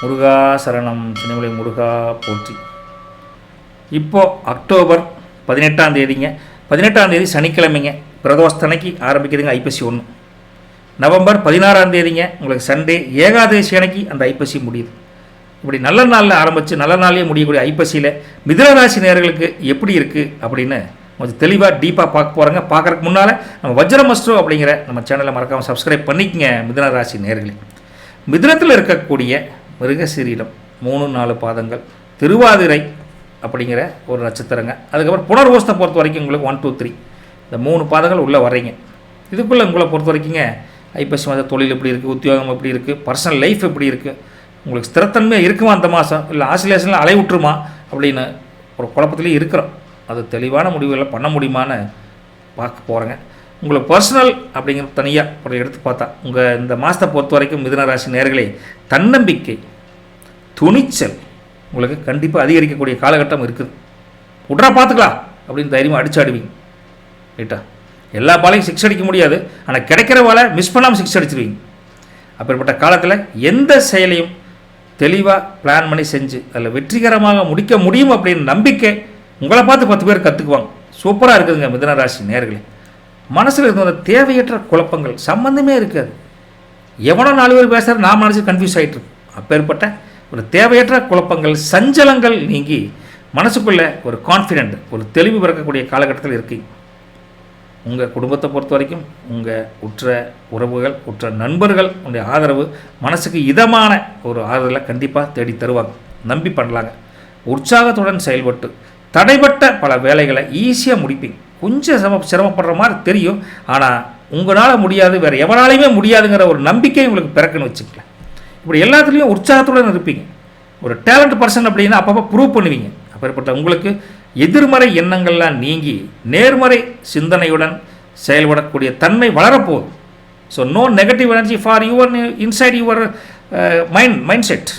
முருகா சரணம் சின்னமலை முருகா போற்றி. இப்போ அக்டோபர் பதினெட்டாம் தேதிங்க. பதினெட்டாம் தேதி சனிக்கிழமைங்க. பிரதோஷத்தனைக்கு ஆரம்பிக்குதுங்க ஐப்பசி ஒன்று நவம்பர் பதினாறாம் தேதிங்க. உங்களுக்கு சண்டே ஏகாதசி அன்னைக்கு அந்த ஐப்பசி முடியுது. இப்படி நல்ல நாளில் ஆரம்பித்து நல்ல நாள்லேயே முடியக்கூடிய ஐப்பசியில் மிதனராசி நேர்களுக்கு எப்படி இருக்குது அப்படின்னு கொஞ்சம் தெளிவாக டீப்பாக பார்க்க போகிறாங்க பார்க்குறக்கு முன்னால் நம்ம வஜ்ரமஸ்ட்ரோ அப்படிங்கிற நம்ம சேனலை மறக்காமல் சப்ஸ்கிரைப் பண்ணிக்கங்க மிதனராசி நேர்களே. மிதனத்தில் இருக்கக்கூடிய மிருகசீரிடம். மூணு நாலு பாதங்கள். திருவாதிரை அப்படிங்கிற ஒரு நட்சத்திரங்க. அதுக்கப்புறம் புனர்வோசத்தை பொறுத்த வரைக்கும் உங்களுக்கு ஒன் டூ த்ரீ இந்த மூணு பாதங்கள் உள்ளே வர்றீங்க. இதுக்குள்ளே உங்களை பொறுத்த வரைக்குங்க ஐப்பசி மாத தொழில் எப்படி இருக்குது உத்தியோகம் எப்படி இருக்குது பர்சனல் லைஃப் எப்படி இருக்குது உங்களுக்கு ஸ்திரத்தன்மையாக இருக்குமா அந்த மாதம் இல்லை ஆசிலேஷனில் அலை விட்டுருமா அப்படின்னு ஒரு குழப்பத்துலேயே இருக்கிறோம். அது தெளிவான முடிவுகளை பண்ண முடியுமான்னு பார்க்க போகிறேங்க உங்களை பர்சனல் அப்படிங்கிற தனியாக ஒரு எடுத்து பார்த்தா உங்கள் இந்த மாதத்தை பொறுத்த வரைக்கும் மிதுனராசி நேர்களே தன்னம்பிக்கை துணிச்சல் உங்களுக்கு கண்டிப்பாக அதிகரிக்கக்கூடிய காலகட்டம் இருக்குது. உடனே பார்த்துக்கலாம் அப்படின்னு தைரியமாக அடிச்சு ஆடுவீங்க. ரைட்டா? எல்லா பாலையும் சிக்ஸ் அடிக்க முடியாது. ஆனால் கிடைக்கிற வேலை மிஸ் பண்ணாமல் சிக்ஸ் அடிச்சிருவீங்க. அப்படிப்பட்ட காலத்தில் எந்த செயலையும் தெளிவாக பிளான் பண்ணி செஞ்சு அதில் வெற்றிகரமாக முடிக்க முடியும் அப்படின்னு நம்பிக்கை உங்களை பார்த்து பத்து பேர் கற்றுக்குவாங்க சூப்பராக இருக்குதுங்க மிதனராசி ராசி நேர்களே. மனசில் இருந்த தேவையற்ற குழப்பங்கள் சம்மந்தமே இருக்காது. எவனோ நாலு பேர் பேசுகிற நான் மனசு கன்ஃபியூஸ் ஆகிட்டு இருக்கும் அப்பேற்பட்ட ஒரு தேவையற்ற குழப்பங்கள் சஞ்சலங்கள் நீங்கி மனசுக்குள்ளே ஒரு கான்ஃபிடென்ட் ஒரு தெளிவு பிறக்கக்கூடிய காலகட்டத்தில் இருக்கீங்க உங்கள் குடும்பத்தை பொறுத்த வரைக்கும் உங்கள் உற்ற உறவுகள் உற்ற நண்பர்கள் உடைய ஆதரவு மனசுக்கு இதமான ஒரு ஆதரவை கண்டிப்பாக தேடி தருவாங்க. நம்பி பண்ணலாங்க. உற்சாகத்துடன் செயல்பட்டு தடைப்பட்ட பல வேலைகளை ஈஸியாக முடிப்பீங்க. கொஞ்சம் சிரம சிரமப்படுற மாதிரி தெரியும். ஆனால் உங்களால் முடியாது வேறு எவனாலையுமே முடியாதுங்கிற ஒரு நம்பிக்கை உங்களுக்கு பிறக்குன்னு வச்சுக்கலாம் இப்படி எல்லாத்துலேயும் உற்சாகத்துடன் இருப்பீங்க. ஒரு டேலண்ட் பர்சன் அப்படின்னா அப்பப்போ ப்ரூவ் பண்ணுவீங்க. அப்படிப்பட்ட உங்களுக்கு எதிர்மறை எண்ணங்கள்லாம் நீங்கி நேர்மறை சிந்தனையுடன் செயல்படக்கூடிய தன்மை வளரப்போகுது. So no negative energy for your inside your mind mind set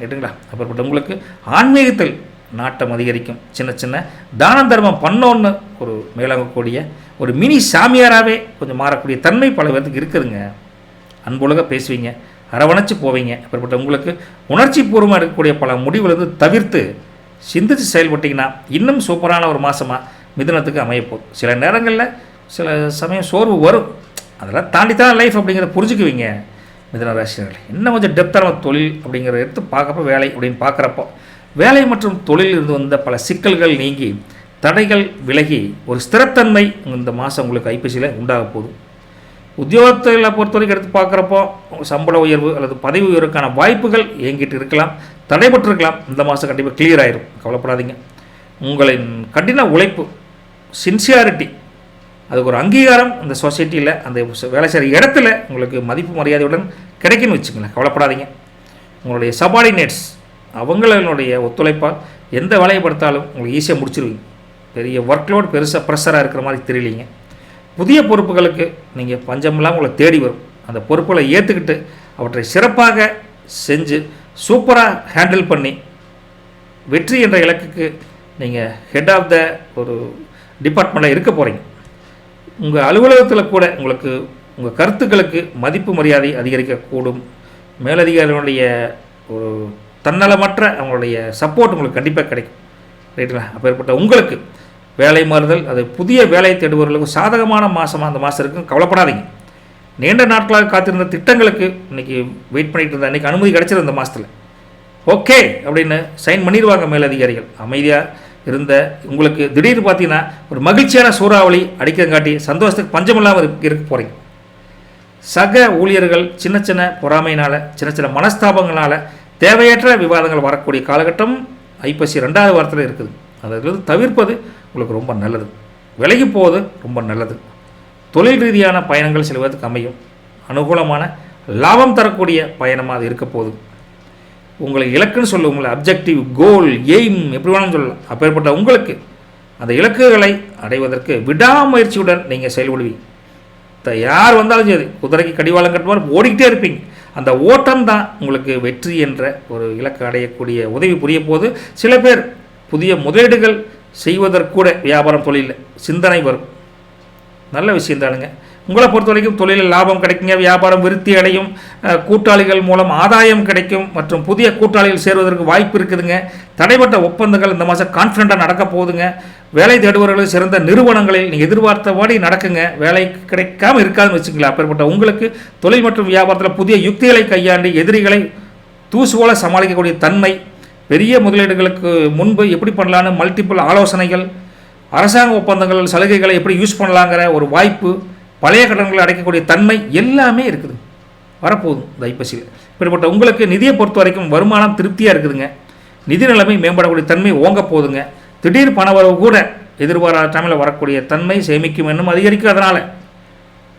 ரைட்டுங்களா அப்படிப்பட்ட உங்களுக்கு ஆன்மீகத்தில் நாட்டம் அதிகரிக்கும். சின்ன சின்ன தான தர்மம் பண்ணோன்னு ஒரு மேலாகக்கூடிய ஒரு மினி சாமியாராகவே கொஞ்சம் மாறக்கூடிய தன்மை பல பேர்த்துக்கு இருக்குதுங்க. அன்புலக பேசுவீங்க அரவணைச்சு போவீங்க. அப்படிப்பட்ட உங்களுக்கு உணர்ச்சி பூர்வமாக இருக்கக்கூடிய பல முடிவுலேருந்து தவிர்த்து சிந்திச்சு செயல்பட்டிங்கன்னா இன்னும் சூப்பரான ஒரு மாதமாக மிதுனத்துக்கு அமையப்போகுது. சில நேரங்களில் சில சமயம் சோர்வு வரும். அதெல்லாம் தாண்டி தான் லைஃப் அப்படிங்கிறத புரிஞ்சுக்குவீங்க. மிதன ராசினர்கள் இன்னும் கொஞ்சம் டெப்தான தொழில் அப்படிங்கிறத எடுத்து பார்க்குறப்ப வேலை அப்படின்னு பார்க்குறப்போ வேலை மற்றும் தொழிலில் இருந்து வந்த பல சிக்கல்கள் நீங்கி தடைகள் விலகி ஒரு ஸ்திரத்தன்மை இந்த மாதம் உங்களுக்கு ஐப்பசியில் உண்டாக போதும் உத்தியோகத்தில் பொறுத்த வரைக்கும் எடுத்து பார்க்குறப்போ சம்பள உயர்வு அல்லது பதவி உயர்வுக்கான வாய்ப்புகள் இயங்கிட்டு இருக்கலாம் தடைபட்டிருக்கலாம். இந்த மாதம் கண்டிப்பாக கிளியர் ஆயிரும். கவலைப்படாதீங்க. உங்களின் கடின உழைப்பு சின்சியாரிட்டி அதுக்கு ஒரு அங்கீகாரம் இந்த சொசைட்டியில் அந்த வேலை செய்கிற இடத்துல உங்களுக்கு மதிப்பு மரியாதையுடன் கிடைக்குன்னு வச்சுக்கோங்களேன். கவலைப்படாதீங்க. உங்களுடைய சபார்டினேட்ஸ் அவங்களுடைய ஒத்துழைப்பால் எந்த வேலையை படுத்தாலும் உங்களுக்கு ஈஸியாக முடிச்சிருவீங்க. பெரிய ஒர்க்லோட் பெருசாக ப்ரெஷராக இருக்கிற மாதிரி தெரியலீங்க. புதிய பொறுப்புகளுக்கு நீங்கள் பஞ்சமெல்லாம் உங்களை தேடி வரும். அந்த பொறுப்புகளை ஏற்றுக்கிட்டு அவற்றை சிறப்பாக செஞ்சு சூப்பராக ஹேண்டில் பண்ணி வெற்றி என்ற இலக்குக்கு நீங்கள் ஹெட் ஆஃப் த ஒரு டிபார்ட்மெண்ட்டில் இருக்க போகிறீங்க உங்கள் அலுவலகத்தில் கூட உங்களுக்கு உங்கள் கருத்துக்களுக்கு மதிப்பு மரியாதை அதிகரிக்கக்கூடும். மேலதிகாரிகளுடைய ஒரு தன்னலமற்ற அவங்களுடைய சப்போர்ட் உங்களுக்கு கண்டிப்பாக கிடைக்கும். ரைட்டுங்களா அப்பேற்பட்ட உங்களுக்கு வேலை மாறுதல் அது புதிய வேலை தேடுபவர்களுக்கு சாதகமான மாதமாக அந்த மாதம் இருக்கும் கவலைப்படாதீங்க. நீண்ட நாட்களாக காத்திருந்த திட்டங்களுக்கு இன்றைக்கி வெயிட் பண்ணிகிட்டு இருந்த அன்றைக்கி அனுமதி கிடைச்சிருந்த அந்த மாதத்தில் ஓகே அப்படின்னு சைன் பண்ணிடுவாங்க மேலதிகாரிகள். அமைதியாக இருந்த உங்களுக்கு திடீர்னு பார்த்தீங்கன்னா ஒரு மகிழ்ச்சியான சூறாவளி அடிக்கிறங்காட்டி சந்தோஷத்துக்கு பஞ்சம் இல்லாமல் இருக்க இருக்க போகிறீங்க சக ஊழியர்கள் சின்ன சின்ன பொறாமையினால் சின்ன சின்ன மனஸ்தாபங்களால் தேவையற்ற விவாதங்கள் வரக்கூடிய காலகட்டம் ஐப்பசி ரெண்டாவது வாரத்தில் இருக்குது. அதிலிருந்து தவிர்ப்பது உங்களுக்கு ரொம்ப நல்லது. விலகி போவது ரொம்ப நல்லது. தொழில் ரீதியான பயணங்கள் செல்வதற்கு அமையும். அனுகூலமான லாபம் தரக்கூடிய பயணமாக அது இருக்க போகுது. உங்களை இலக்குன்னு சொல்லுவோம் உங்களை அப்ஜெக்டிவ் கோல் எய்ம் எப்படி வேணாலும் சொல்லலாம். அப்பேற்பட்ட உங்களுக்கு அந்த இலக்குகளை அடைவதற்கு விடாமுயற்சியுடன் நீங்கள் செயல்படுவீங்க. யார் வந்தாலும் சரி குதிரைக்கு கடிவாளம் கட்டுவார் ஓடிக்கிட்டே இருப்பீங்க. அந்த ஓட்டம் தான் உங்களுக்கு வெற்றி என்ற ஒரு இலக்கு அடையக்கூடிய உதவி புரிய போது சில பேர் புதிய முதலீடுகள் செய்வதற்கூட வியாபாரம் தொழிலில் சிந்தனை வரும். நல்ல விஷயம் தானுங்க. உங்களை பொறுத்த வரைக்கும் தொழிலில் லாபம் கிடைக்குங்க வியாபாரம் விருத்தி அடையும் கூட்டாளிகள் மூலம் ஆதாயம் கிடைக்கும் மற்றும் புதிய கூட்டாளிகள் சேருவதற்கு வாய்ப்பு இருக்குதுங்க. தடைப்பட்ட ஒப்பந்தங்கள் இந்த மாதம் கான்ஃபிடண்ட்டாக நடக்க போகுதுங்க. வேலை தேடுபவர்களுக்கு சிறந்த நிறுவனங்களில் நீங்கள் எதிர்பார்த்தபடி நடக்குங்க. வேலை கிடைக்காம இருக்காதுன்னு வச்சுங்களேன் அப்பேற்பட்ட உங்களுக்கு தொழில் மற்றும் வியாபாரத்தில் புதிய யுக்திகளை கையாண்டு எதிரிகளை தூசு போல சமாளிக்கக்கூடிய தன்மை பெரிய முதலீடுகளுக்கு முன்பு எப்படி பண்ணலான்னு மல்டிபிள் ஆலோசனைகள் அரசாங்க ஒப்பந்தங்கள் சலுகைகளை எப்படி யூஸ் பண்ணலாங்கிற ஒரு வாய்ப்பு பழைய கடன்களை அடைக்கக்கூடிய தன்மை எல்லாமே இருக்குது. வரப்போகுது. இந்த ஐப்பசியில். இப்படிப்பட்ட உங்களுக்கு நிதியை பொறுத்த வரைக்கும் வருமானம் திருப்தியாக இருக்குதுங்க. நிதி நிலைமை மேம்படக்கூடிய தன்மை ஓங்க போகுதுங்க. திடீர் பணவரவு கூட எதிர்பாராத டைமில் வரக்கூடிய தன்மை சேமிக்கும் என்னும் அதிகரிக்கும் அதனால்.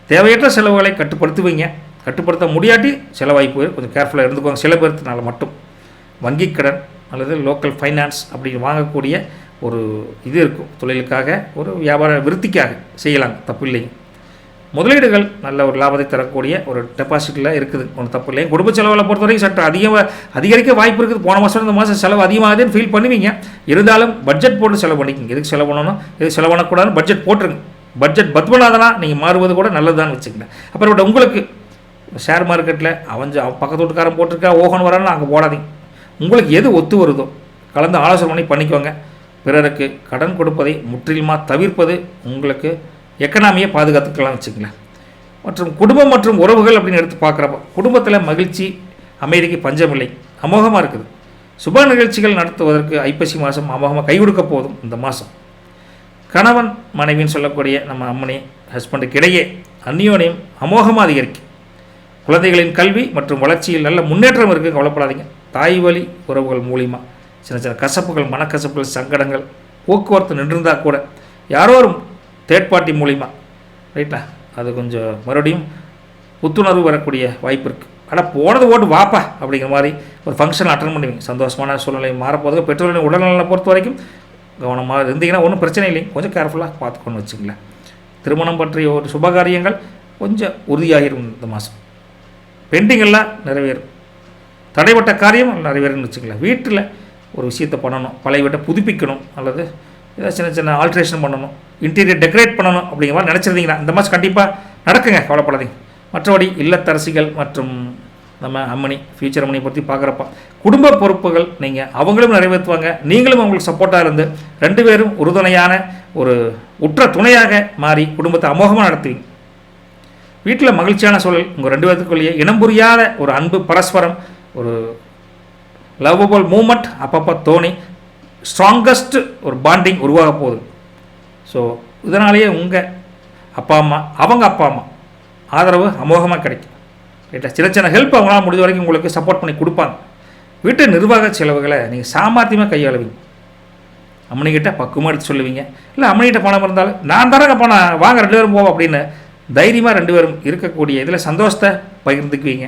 தேவையற்ற செலவுகளை கட்டுப்படுத்துவீங்க. கட்டுப்படுத்த முடியாட்டி செலவாய்ப்பு கொஞ்சம் கேர்ஃபுல்லாக இருந்துக்கோங்க. சில பேர்த்தினால மட்டும். வங்கிக் கடன் அல்லது லோக்கல் ஃபைனான்ஸ் அப்படி வாங்கக்கூடிய ஒரு இது இருக்கும். தொழிலுக்காக ஒரு வியாபார விருத்திக்காக செய்யலாம். தப்பு இல்லைங்க. முதலீடுகள் நல்ல ஒரு லாபத்தை தரக்கூடிய ஒரு டெபாசிட்டில் இருக்குது. ஒன்றும் தப்பு இல்லை குடும்ப செலவில் பொறுத்த வரைக்கும் சற்று அதிக அதிகரிக்க வாய்ப்பு இருக்குது. போன மாதம் இந்த மாதம் செலவு அதிகமாகுதுன்னு ஃபீல் பண்ணுவீங்க. இருந்தாலும் பட்ஜெட் போட்டு செலவு பண்ணிக்கோங்க. எதுக்கு செலவு பண்ணணும்? எதுக்கு செலவு பண்ணக்கூடாதுன்னு பட்ஜெட் போட்டுருங்க. பட்ஜெட் பத்மநாதனா நீங்கள் மாறுவது கூட நல்லதுதான் வச்சுக்கங்க. அப்புறம் உங்களுக்கு ஷேர் மார்க்கெட்டில் அவன் அவன் பக்கத்து வீட்டுக்காரன் போட்டிருக்கா ஓகன் வரான்னு அங்கே போடாதீங்க. உங்களுக்கு எது ஒத்து வருதோ கலந்து ஆலோசனை பண்ணி பண்ணிக்கோங்க. பிறருக்கு கடன் கொடுப்பதை முற்றிலுமாக தவிர்ப்பது உங்களுக்கு எக்கனாமியை பாதுகாத்துக்கலாம் வச்சுங்களேன் மற்றும் குடும்பம் மற்றும் உறவுகள் அப்படின்னு எடுத்து பார்க்குறப்ப குடும்பத்தில் மகிழ்ச்சி அமைதிக்கு பஞ்சமில்லை அமோகமாக இருக்குது. சுப நிகழ்ச்சிகள் நடத்துவதற்கு ஐப்பசி மாதம் அமோகமாக கை கொடுக்க போதும் இந்த மாதம். கணவன் மனைவின்னு சொல்லக்கூடிய நம்ம அம்மனி ஹஸ்பண்டுக்கு இடையே அந்நியோனையும் அமோகமாக அதிகரிக்கும். குழந்தைகளின் கல்வி மற்றும் வளர்ச்சியில் நல்ல முன்னேற்றம் இருக்குது கவலைப்படாதீங்க. தாய் வழி உறவுகள் மூலிமா சின்ன சின்ன கசப்புகள் மனக்கசப்புகள் சங்கடங்கள் போக்குவரத்து நின்றிருந்தால் கூட யாரோ ஒரு தேர்ட் பார்ட்டி மூலிமா ரைட்டா அது கொஞ்சம் மறுபடியும் புத்துணர்வு வரக்கூடிய வாய்ப்பு இருக்குது ஆனால் போனது ஓட்டு வாப்பா அப்படிங்கிற மாதிரி ஒரு ஃபங்க்ஷன் அட்டன் பண்ணுவீங்க. சந்தோஷமான சூழ்நிலை மாறப்போதுக்கு பெற்றோர்களின் உடல்நலனை பொறுத்த வரைக்கும் கவனமாக இருந்தீங்கன்னா ஒன்றும் பிரச்சனை இல்லைங்க. கொஞ்சம் கேர்ஃபுல்லாக பார்த்துக்கணும்னு வச்சுங்களேன் திருமணம் பற்றிய ஒரு சுபகாரியங்கள் கொஞ்சம் உறுதியாகிரும் இந்த மாதம் பெண்டிங் எல்லாம் நிறைவேறும். தடைப்பட்ட காரியம் நிறைவேறும்னு வச்சுக்கலாம் வீட்டில் ஒரு விஷயத்தை பண்ணணும். பழைய வீட்டை புதுப்பிக்கணும். அல்லது ஏதாவது சின்ன சின்ன ஆல்ட்ரேஷன் பண்ணணும். இன்டீரியர் டெக்கரேட் பண்ணணும் அப்படிங்கிற மாதிரி நினச்சிருந்தீங்கன்னா இந்த மாதம் கண்டிப்பாக நடக்குங்க கவலைப்படாதீங்க. மற்றபடி இல்லத்தரசிகள் மற்றும் நம்ம அம்மணி ஃபியூச்சர் அம்மனியை பற்றி பார்க்குறப்ப குடும்ப பொறுப்புகள் நீங்கள் அவங்களும் நிறைவேற்றுவாங்க. நீங்களும் அவங்களுக்கு சப்போர்ட்டாக இருந்து ரெண்டு பேரும் உறுதுணையான ஒரு உற்ற துணையாக மாறி குடும்பத்தை அமோகமாக நடத்துவீங்க. வீட்டில் மகிழ்ச்சியான சூழல் உங்கள் ரெண்டு பேத்துக்குள்ளேயே இனம் புரியாத ஒரு அன்பு பரஸ்பரம் ஒரு லவ்வபிள் மூமெண்ட் அப்பப்போ தோணி ஸ்ட்ராங்கஸ்ட் ஒரு பாண்டிங் உருவாக போகுது. ஸோ இதனாலேயே உங்கள் அப்பா அம்மா அவங்க அப்பா அம்மா ஆதரவு அமோகமாக கிடைக்கும். ரைட்டா சின்ன சின்ன ஹெல்ப் அவங்களால் முடிஞ்ச வரைக்கும் உங்களுக்கு சப்போர்ட் பண்ணி கொடுப்பாங்க. வீட்டு நிர்வாக செலவுகளை நீங்கள் சாமர்த்தியமாக கையாளுவீங்க. அம்மனிக்கிட்ட பக்குவமாக எடுத்து சொல்லுவீங்க. இல்லை அம்மனிகிட்ட பணம் இருந்தாலும் நான் தரங்க பணம் வாங்க ரெண்டு பேரும் போவோம் அப்படின்னு தைரியமாக ரெண்டு பேரும் இருக்கக்கூடிய இதில் சந்தோஷத்தை பகிர்ந்துக்குவீங்க.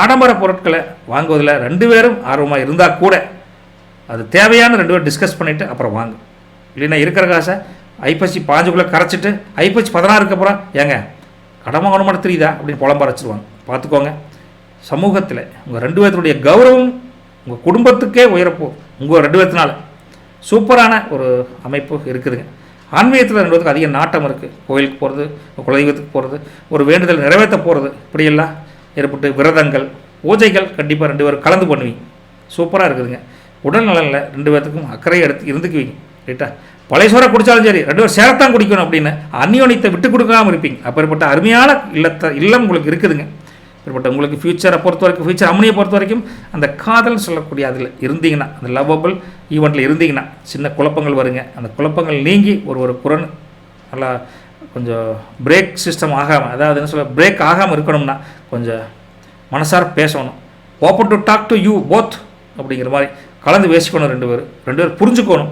ஆடம்பர பொருட்களை வாங்குவதில் ரெண்டு பேரும் ஆர்வமாக இருந்தால் கூட அது தேவையான ரெண்டு பேரும் டிஸ்கஸ் பண்ணிவிட்டு அப்புறம் வாங்க. இல்லைன்னா இருக்கிற காசை ஐப்பசி பாஞ்சுக்குள்ளே கரைச்சிட்டு ஐப்பசி பதினாறுக்கு அப்புறம் ஏங்க கடமை வாங்கணும் தெரியுதா அப்படின்னு புலம்ப அரைச்சிருவாங்க பார்த்துக்கோங்க. சமூகத்தில் உங்கள் ரெண்டு பேர்த்துடைய கௌரவம் உங்கள் குடும்பத்துக்கே உயரப்போ உங்கள் ரெண்டு பேர்த்தினால. சூப்பரான ஒரு அமைப்பு இருக்குதுங்க. ஆன்மீகத்தில் ரெண்டு பேருக்கு அதிக நாட்டம் இருக்குது கோயிலுக்கு போகிறது குலதெய்வத்துக்கு போகிறது ஒரு வேண்டுதல் நிறைவேற்ற போகிறது இப்படியெல்லாம் ஏற்பட்டு விரதங்கள் பூஜைகள் கண்டிப்பாக ரெண்டு பேரும் கலந்து பண்ணுவீங்க. சூப்பராக இருக்குதுங்க. உடல் நலனில் ரெண்டு பேர்த்துக்கும் அக்கறை எடுத்து இருந்துக்குவீங்க ரைட்டா பழைய சோறை குடித்தாலும் சரி ரெண்டு பேரும் சேரத்தான் குடிக்கணும் அப்படின்னு அந்யோனியத்தை விட்டு கொடுக்காம இருப்பீங்க. அப்பேற்பட்ட அருமையான இல்லத்தை இல்லம் உங்களுக்கு இருக்குதுங்க. இப்படிப்பட்ட உங்களுக்கு ஃப்யூச்சரை பொறுத்த வரைக்கும் ஃப்யூச்சர் அம்மனியை பொறுத்த வரைக்கும் அந்த காதல் சொல்லக்கூடிய அதில் இருந்தீங்கன்னா அந்த லவ்வபிள் ஈவெண்ட்டில் இருந்தீங்கன்னா சின்ன குழப்பங்கள் வருங்க. அந்த குழப்பங்கள் நீங்கி ஒரு ஒரு குரன் நல்லா கொஞ்சம் பிரேக் சிஸ்டம் ஆகாமல் அதாவது என்ன சொல்ல பிரேக் ஆகாமல் இருக்கணும்னா கொஞ்சம் மனசார பேசணும். Open to talk to you both அப்படிங்கிற மாதிரி கலந்து பேசிக்கணும் ரெண்டு பேர் ரெண்டு பேர் புரிஞ்சுக்கணும்.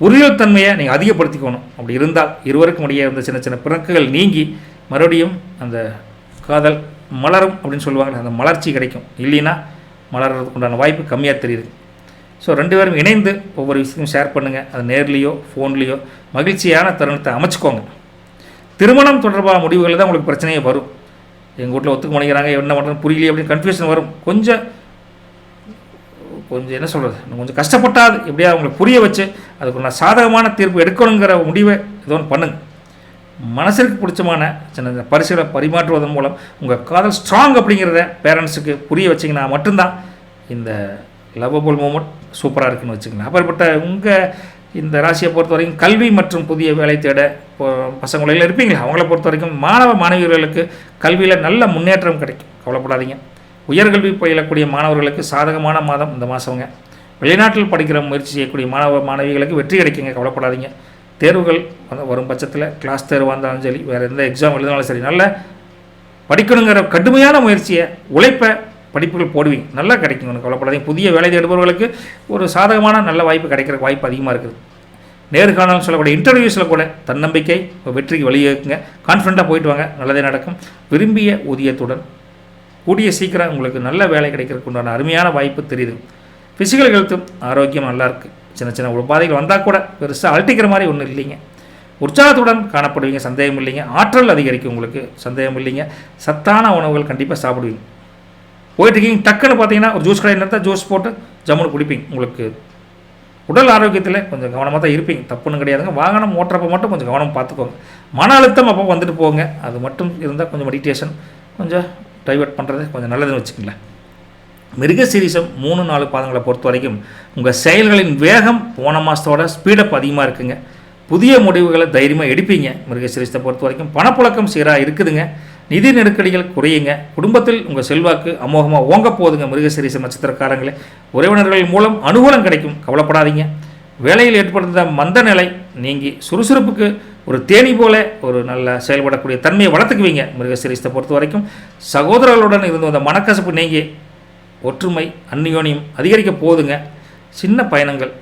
புரியல் தன்மையை நீங்கள் அதிகப்படுத்திக்கணும். அப்படி இருந்தால் இருவருக்கும் இடையே இருந்த சின்ன சின்ன பிறக்குகள் நீங்கி மறுபடியும் அந்த காதல் மலரும் அப்படின்னு சொல்லுவாங்க அந்த மலர்ச்சி கிடைக்கும். இல்லைன்னா மலர்றதுக்கு உண்டான வாய்ப்பு கம்மியாக தெரியுது. ஸோ ரெண்டு பேரும் இணைந்து ஒவ்வொரு விஷயத்தையும் ஷேர் பண்ணுங்கள் அது நேர்லேயோ ஃபோன்லேயோ மகிழ்ச்சியான தருணத்தை அமைச்சுக்கோங்க. திருமணம் தொடர்பான முடிவுகளில் தான் உங்களுக்கு பிரச்சனையே வரும். எங்கள் வீட்டில் ஒத்துக்க மாட்டேங்கிறாங்க என்ன பண்ணுறது புரியலையே அப்படின்னு கன்ஃபியூஷன் வரும். கொஞ்சம் கொஞ்சம் என்ன சொல்கிறது கொஞ்சம் கஷ்டப்பட்டாது எப்படியா அவங்களை புரிய வச்சு அதுக்கு நான் சாதகமான தீர்ப்பு எடுக்கணுங்கிற முடிவை ஏதோ ஒன்று பண்ணுங்க. மனசிற்கு பிடிச்சமான சின்ன பரிசுகளை பரிமாற்றுவதன் மூலம் உங்கள் காதல் ஸ்ட்ராங் அப்படிங்கிறத பேரண்ட்ஸுக்கு புரிய வச்சிங்கன்னா மட்டும்தான் இந்த லவ்வபுள் மூமெண்ட் சூப்பராக இருக்குன்னு வச்சுக்கலாம் அப்பேற்பட்ட உங்கள் இந்த ராசியை பொறுத்த வரைக்கும் கல்வி மற்றும் புதிய வேலை தேட இப்போ பசங்களில் இருப்பீங்களா? அவங்கள பொறுத்த வரைக்கும் மாணவ மாணவியர்களுக்கு கல்வியில் நல்ல முன்னேற்றம் கிடைக்கும். கவலைப்படாதீங்க. உயர்கல்வி பயிலக்கூடிய மாணவர்களுக்கு சாதகமான மாதம் இந்த மாதங்க வெளிநாட்டில் படிக்கிற முயற்சி செய்யக்கூடிய மாணவ மாணவிகளுக்கு வெற்றி கிடைக்குங்க. கவலைப்படாதீங்க. தேர்வுகள் வரும் பட்சத்தில் கிளாஸ் தேர்வாக இருந்தாலும் சரி வேறு எந்த எக்ஸாம் எழுதினாலும் சரி நல்ல படிக்கணுங்கிற கடுமையான முயற்சியை உழைப்பை படிப்புகள் போடுவீங்க. நல்லா கிடைக்கும் ஒன்று கவலைப்படாதீங்க. புதிய வேலை தேடுபவர்களுக்கு ஒரு சாதகமான நல்ல வாய்ப்பு கிடைக்கிற வாய்ப்பு அதிகமாக இருக்குது. நேர்காணல் சொல்லக்கூடிய இன்டர்வியூஸில் கூட தன்னம்பிக்கை வெற்றிக்கு வழியேக்குங்க கான்ஃபிடண்ட்டாக போயிட்டு வாங்க. நல்லதே நடக்கும். விரும்பிய ஊதியத்துடன் கூடிய சீக்கிரம் உங்களுக்கு நல்ல வேலை கிடைக்கிறதுக்கு உண்டான அருமையான வாய்ப்பு தெரியுது. ஃபிசிக்கல் ஹெல்த்தும் ஆரோக்கியம் நல்லா இருக்குது சின்ன சின்ன உபாதைகள் வந்தால் கூட பெருசாக அழட்டிக்கிற மாதிரி ஒன்றும் இல்லைங்க. உற்சாகத்துடன் காணப்படுவீங்க சந்தேகம் இல்லைங்க. ஆற்றல் அதிகரிக்கும் உங்களுக்கு சந்தேகம் இல்லைங்க. சத்தான உணவுகள் கண்டிப்பாக சாப்பிடுவீங்க. போயிட்டுருக்கீங்க டக்குன்னு பார்த்தீங்கன்னா ஒரு ஜூஸ் கடை நிறுத்தா ஜூஸ் போட்டு ஜம்முன்னு குடிப்பீங்க. உங்களுக்கு உடல் ஆரோக்கியத்தில் கொஞ்சம் கவனமாக தான் இருப்பீங்க. தப்புன்னு கிடையாதுங்க. வாகனம் ஓட்டுறப்ப மட்டும் கொஞ்சம் கவனம் பார்த்துக்கோங்க. மன அழுத்தம் அப்போ வந்துட்டு போங்க. அது மட்டும் இருந்தால் கொஞ்சம் மெடிடேஷன் கொஞ்சம் டைவெர்ட் பண்ணுறது கொஞ்சம் நல்லதுன்னு வச்சுக்கோங்களேன். மிருக சீரிசம் மூணு நாலு பாதங்களை பொறுத்த வரைக்கும் உங்கள் செயல்களின் வேகம் போன மாதத்தோட ஸ்பீடப் அதிகமாக இருக்குங்க. புதிய முடிவுகளை தைரியமாக எடுப்பீங்க. மிருகசீரிசத்தை பொறுத்த வரைக்கும் பணப்புழக்கம் சீராக இருக்குதுங்க. நிதி நெருக்கடிகள் குறையுங்க. குடும்பத்தில் உங்கள் செல்வாக்கு அமோகமாக ஓங்க போகுதுங்க மிருகசீரிச நட்சத்திரக்காரங்களே. உறவினர்கள் மூலம் அனுகூலம் கிடைக்கும். கவலைப்படாதீங்க. வேலையில் ஏற்படுத்த மந்த நிலை நீங்கி சுறுசுறுப்புக்கு ஒரு தேனி போல ஒரு நல்ல செயல்படக்கூடிய தன்மையை வளர்த்துக்குவீங்க மிருகசிரீஸ்தை பொறுத்த வரைக்கும். சகோதரர்களுடன் இருந்து வந்த மனக்கசப்பு நீங்கி ஒற்றுமை அந்நியோனியம் அதிகரிக்க போகுதுங்க சின்ன பயணங்கள்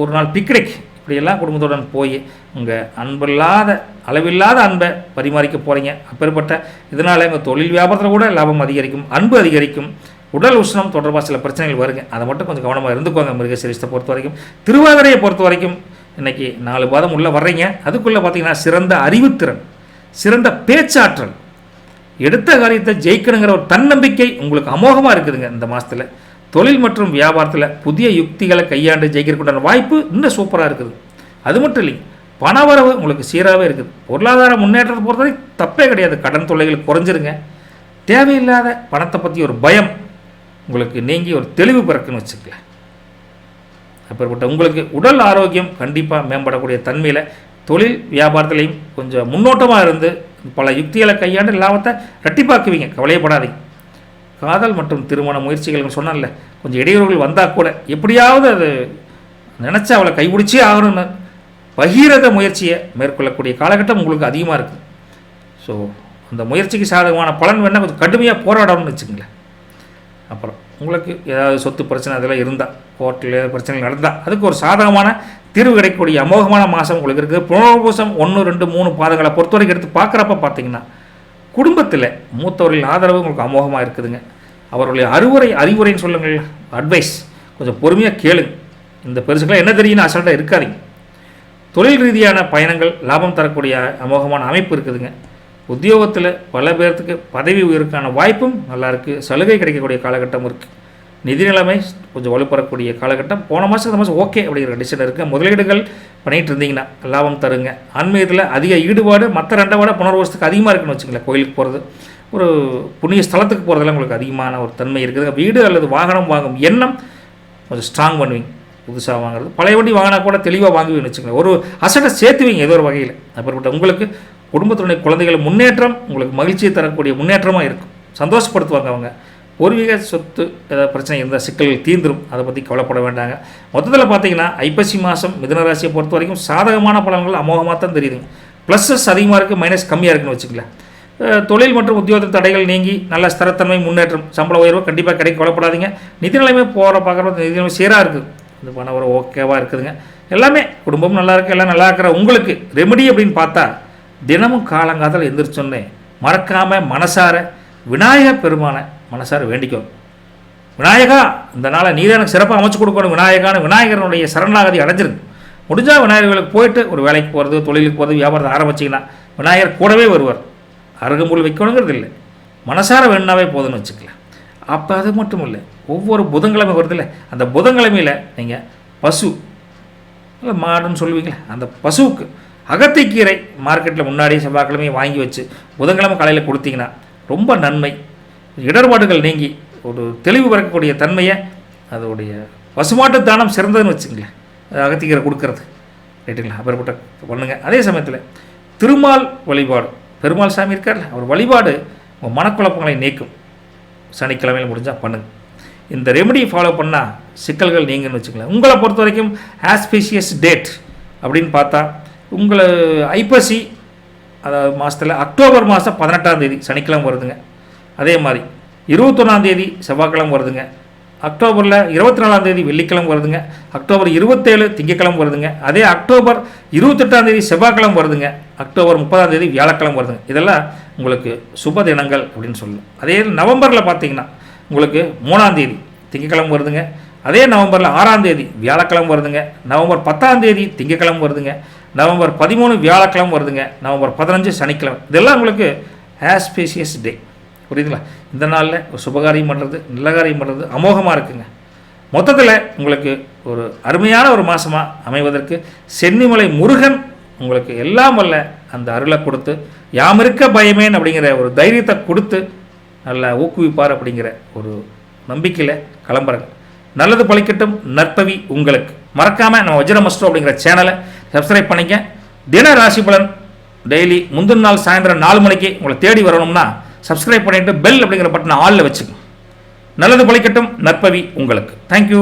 ஒரு நாள் பிக்னிக் இப்படியெல்லாம் குடும்பத்துடன் போய் உங்கள் அன்பில்லாத அளவில்லாத அன்பை பரிமாறிக்க போகிறீங்க அப்பேற்பட்ட இதனால் எங்கள் தொழில் வியாபாரத்தில் கூட லாபம் அதிகரிக்கும் அன்பு அதிகரிக்கும். உடல் உஷ்ணம் தொடர்பாக சில பிரச்சனைகள் வருங்க. அதை மட்டும் கொஞ்சம் கவனமாக இருந்துக்கோங்க மிருகசீரிசத்தை பொறுத்த வரைக்கும். திருவாதிரையை பொறுத்த வரைக்கும் இன்றைக்கி நாலு பாதம் உள்ளே வர்றீங்க. அதுக்குள்ளே பார்த்தீங்கன்னா சிறந்த அறிவுத்திறன் சிறந்த பேச்சாற்றல். எடுத்த காரியத்தை ஜெயிக்கணுங்கிற ஒரு தன்னம்பிக்கை உங்களுக்கு அமோகமாக இருக்குதுங்க இந்த மாதத்தில் தொழில் மற்றும் வியாபாரத்தில் புதிய யுக்திகளை கையாண்டு ஜெயிக்கிறதுக்குண்டான வாய்ப்பு இன்னும் சூப்பராக இருக்குது. அது மட்டும் இல்லைங்க பணவரவு உங்களுக்கு சீராகவே இருக்குது. பொருளாதார முன்னேற்றத்தை பொறுத்தவரை தப்பே கிடையாது. கடன் தொல்லைகள் குறைஞ்சிருங்க. தேவையில்லாத பணத்தை பற்றி ஒரு பயம் உங்களுக்கு நீங்கி ஒரு தெளிவு பிறக்குன்னு வச்சுக்கலாம் அப்பேற்பட்ட உங்களுக்கு உடல் ஆரோக்கியம் கண்டிப்பாக மேம்படக்கூடிய தன்மையில் தொழில் வியாபாரத்துலேயும் கொஞ்சம் முன்னோட்டமாக இருந்து பல யுக்திகளை கையாண்டு லாபத்தை ரெட்டிப்பாக்குவீங்க கவலையப்படாதீங்க. காதல் மற்றும் திருமண முயற்சிகள் சொன்னேன்ல கொஞ்சம் இடையூறுகள் வந்தால் கூட எப்படியாவது அது நினச்சா அவளை கைப்பிடிச்சே ஆகணும்னு பகீரத முயற்சியை மேற்கொள்ளக்கூடிய காலகட்டம் உங்களுக்கு அதிகமாக இருக்குது ஸோ அந்த முயற்சிக்கு சாதகமான பலன் வேணால் கொஞ்சம் கடுமையாக போராடணும்னு வச்சுக்கங்களேன். அப்புறம் உங்களுக்கு ஏதாவது சொத்து பிரச்சனை அதெல்லாம் இருந்தால் கோர்ட்டில் ஏதாவது பிரச்சனைகள் நடந்தால் அதுக்கு ஒரு சாதகமான தீர்வு கிடைக்கக்கூடிய அமோகமான மாதம் உங்களுக்கு இருக்குது. புனர்பூசம் ஒன்று ரெண்டு மூணு பாதங்களை பொறுத்தவரைக்கும் எடுத்து பார்க்குறப்ப பார்த்தீங்கன்னா குடும்பத்தில் மூத்தவர்களின் ஆதரவு உங்களுக்கு அமோகமாக இருக்குதுங்க. அவர்களுடைய அறிவுரை அறிவுரைன்னு சொல்லுங்கள் அட்வைஸ் கொஞ்சம் பொறுமையாக கேளுங்க. இந்த பெருசுக்கெல்லாம் என்ன தெரியும்னு அசல்ட்டாக இருக்காதீங்க. தொழில் ரீதியான பயணங்கள் லாபம் தரக்கூடிய அமோகமான அமைப்பு இருக்குதுங்க. உத்தியோகத்தில் பல பேர்த்துக்கு பதவி உயர்வுக்கான வாய்ப்பும் நல்லா இருக்குது சலுகை கிடைக்கக்கூடிய காலகட்டம் இருக்குது நிதி நிலைமை கொஞ்சம் வலுப்பெறக்கூடிய காலகட்டம். போன மாதம் இந்த மாதம் ஓகே அப்படிங்கிற கண்டிஷன் இருக்குது முதலீடுகள் பண்ணிகிட்டு இருந்தீங்கன்னா லாபம் தருங்க. ஆன்மீகத்தில் அதிக ஈடுபாடு மற்ற ரெண்டை விட புனர்வாசத்துக்கு அதிகமாக இருக்குன்னு வச்சுங்களேன் கோயிலுக்கு போகிறது ஒரு புண்ணிய ஸ்தலத்துக்கு போகிறதெல்லாம் உங்களுக்கு அதிகமான ஒரு தன்மை இருக்குது. வீடு அல்லது வாகனம் வாங்கும் எண்ணம் கொஞ்சம் ஸ்ட்ராங் பண்ணுவீங்க. புதுசாக வாங்குறது. பழைய வண்டி வாங்கினா கூட தெளிவாக வாங்குவீங்கன்னு வச்சுக்கோங்க ஒரு அசட்டை சேர்த்துவீங்க ஏதோ ஒரு வகையில். அப்புறப்பட்ட உங்களுக்கு குடும்பத்தினுடைய குழந்தைகள் முன்னேற்றம் உங்களுக்கு மகிழ்ச்சியை தரக்கூடிய முன்னேற்றமாக இருக்கும். சந்தோஷப்படுத்துவாங்க அவங்க. பூர்வீக சொத்து ஏதாவது பிரச்சனை இருந்தால் சிக்கல்கள் தீர்ந்துடும் அதை பற்றி கவலைப்பட வேண்டாங்க. மொத்தத்தில் பார்த்தீங்கன்னா ஐப்பசி மாதம் மிதனராசியை பொறுத்த வரைக்கும் சாதகமான பலன்கள் அமோகமாக தான் தெரியுதுங்க ப்ளஸ்ஸஸ் அதிகமாக இருக்குது மைனஸ் கம்மியாக இருக்குன்னு வச்சுக்கலாம் தொழில் மற்றும் உத்தியோக தடைகள் நீங்கி நல்ல ஸ்திரத்தன்மை முன்னேற்றம் சம்பள உயர்வு கண்டிப்பாக கிடைக்க கவலைப்படாதீங்க. நிதி நிலைமை போகிற பார்க்குறது நிதி நிலைமை சீராக இருக்குது இந்த பண ஒரு ஓகேவாக இருக்குதுங்க. எல்லாமே குடும்பம் நல்லா இருக்குது எல்லாம் நல்லா இருக்கிற உங்களுக்கு ரெமெடி அப்படின்னு பார்த்தா தினமும் காலங்காலத்தில் எந்திரிச்சோன்னே மறக்காமல் மனசார விநாயக பெருமானை மனசார வேண்டிக்கோ. விநாயகா இந்த நாளை நீதான் எனக்கு சிறப்பாக அமைச்சு கொடுக்கணும். விநாயகான விநாயகரனுடைய சரணாகதி அடைஞ்சிருக்கு முடிஞ்சால் விநாயகர்களுக்கு போயிட்டு ஒரு வேலைக்கு போகிறது தொழிலுக்கு போகிறது வியாபாரத்தை ஆரம்பிச்சிங்கன்னா விநாயகர் கூடவே வருவார். அருகம்புல் வைக்கணுங்கிறது இல்லை. மனசார வேணுனாவே போதும்னு வச்சுக்கலாம் அப்போ அது மட்டும் இல்லை. ஒவ்வொரு புதன்கிழமை வருதுல்ல அந்த புதன்கிழமையில் நீங்கள் பசு இல்லை மாடுன்னு சொல்லுவீங்களே அந்த பசுவுக்கு அகத்திக்கீரை மார்க்கெட்டில் முன்னாடியே செவ்வாய்க்கிழமையும் வாங்கி வச்சு புதன்கிழமை காலையில் கொடுத்தீங்கன்னா ரொம்ப நன்மை. இடர்பாடுகள் நீங்கி ஒரு தெளிவு பிறக்கக்கூடிய தன்மையை அதோடைய பசுமாட்டு தானம் சிறந்ததுன்னு வச்சுங்களேன் அகத்திக்கீரை கொடுக்கறது. ரைட்டுங்களா அப்புறப்பட்ட பண்ணுங்க. அதே சமயத்தில் திருமால் வழிபாடு. பெருமாள் சாமி இருக்கார்ல அவர் வழிபாடு உங்கள் மனக்குழப்பங்களை நீக்கும். சனிக்கிழமையில் முடிஞ்சால் பண்ணுங்க. இந்த ரெமடியை ஃபாலோ பண்ணால் சிக்கல்கள் நீங்கன்னு வச்சுக்கலாம் உங்களை பொறுத்த வரைக்கும் ஆஸ்பீஷியஸ் டேட் அப்படின்னு பார்த்தா உங்களை ஐப்பசி அதாவது மாதத்தில் அக்டோபர் மாதம் பதினெட்டாம் தேதி சனிக்கிழமை வருதுங்க. அதே மாதிரி இருபத்தொன்னாம் தேதி செவ்வாய்க்கிழமை வருதுங்க. அக்டோபரில் இருபத்தி நாலாம் தேதி வெள்ளிக்கிழமை வருதுங்க. அக்டோபர் இருபத்தேழு திங்கக்கிழமை வருதுங்க. அதே அக்டோபர் இருபத்தெட்டாம் தேதி செவ்வாய்க்கிழமை வருதுங்க. அக்டோபர் முப்பதாம் தேதி வியாழக்கிழமை வருதுங்க. இதெல்லாம் உங்களுக்கு சுப தினங்கள் அப்படின்னு சொல்லலாம் அதே நவம்பரில் பார்த்தீங்கன்னா உங்களுக்கு மூணாம் தேதி திங்கக்கிழமை வருதுங்க. அதே நவம்பரில் ஆறாம் தேதி வியாழக்கிழமை வருதுங்க. நவம்பர் பத்தாம் தேதி திங்கக்கிழமை வருதுங்க. நவம்பர் பதிமூணு வியாழக்கிழமை வருதுங்க. நவம்பர் பதினஞ்சு சனிக்கிழமை. இதெல்லாம் உங்களுக்கு ஹேஸ்பேசியஸ் டே. புரியுதுங்களா? இந்த நாளில் ஒரு சுபகாரியம் பண்ணுறது நல்ல காரியம் பண்ணுறது அமோகமாக இருக்குங்க. மொத்தத்தில் உங்களுக்கு ஒரு அருமையான ஒரு மாதமாக அமைவதற்கு சென்னிமலை முருகன் உங்களுக்கு எல்லாம் வல்ல அந்த அருளை கொடுத்து யாமிருக்க பயமேன் அப்படிங்கிற ஒரு தைரியத்தை கொடுத்து நல்லா ஊக்குவிப்பார் அப்படிங்கிற ஒரு நம்பிக்கையில் கிளம்புறங்க. நல்லது பழிக்கட்டும் நற்பவி உங்களுக்கு. மறக்காமல் நம்ம வஜ்ரமஸ்ட்ரோ அப்படிங்கிற சேனலை சப்ஸ்கிரைப் பண்ணிக்க. தின ராசி பலன் டெய்லி முந்தின நாள் சாயந்தரம் நாலு மணிக்கு உங்களை தேடி வரணும்னா சப்ஸ்கிரைப் பண்ணிட்டு பெல் அப்படிங்கிற பட்டனை ஆளில் வச்சுக்கோங்க நல்லது பழிக்கட்டும். நற்பவி உங்களுக்கு. தேங்க்யூ